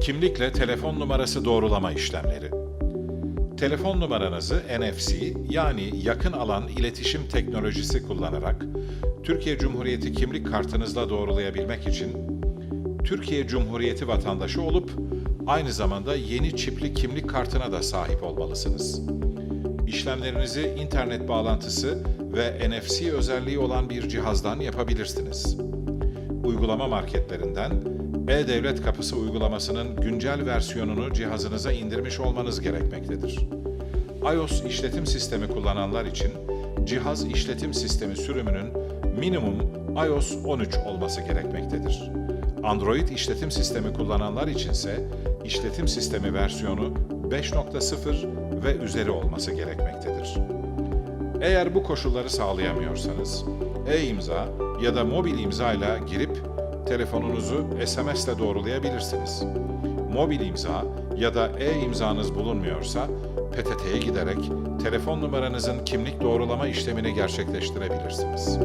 Kimlikle telefon numarası doğrulama işlemleri. Telefon numaranızı NFC yani yakın alan iletişim teknolojisi kullanarak Türkiye Cumhuriyeti kimlik kartınızla doğrulayabilmek için Türkiye Cumhuriyeti vatandaşı olup aynı zamanda yeni çipli kimlik kartına da sahip olmalısınız. İşlemlerinizi internet bağlantısı ve NFC özelliği olan bir cihazdan yapabilirsiniz. Uygulama marketlerinden E-Devlet Kapısı uygulamasının güncel versiyonunu cihazınıza indirmiş olmanız gerekmektedir. iOS işletim sistemi kullananlar için cihaz işletim sistemi sürümünün minimum iOS 13 olması gerekmektedir. Android işletim sistemi kullananlar içinse işletim sistemi versiyonu 5.0 ve üzeri olması gerekmektedir. Eğer bu koşulları sağlayamıyorsanız, e-imza ya da mobil imza ile girip telefonunuzu SMS ile doğrulayabilirsiniz. Mobil imza ya da e-imzanız bulunmuyorsa PTT'ye giderek telefon numaranızın kimlik doğrulama işlemini gerçekleştirebilirsiniz.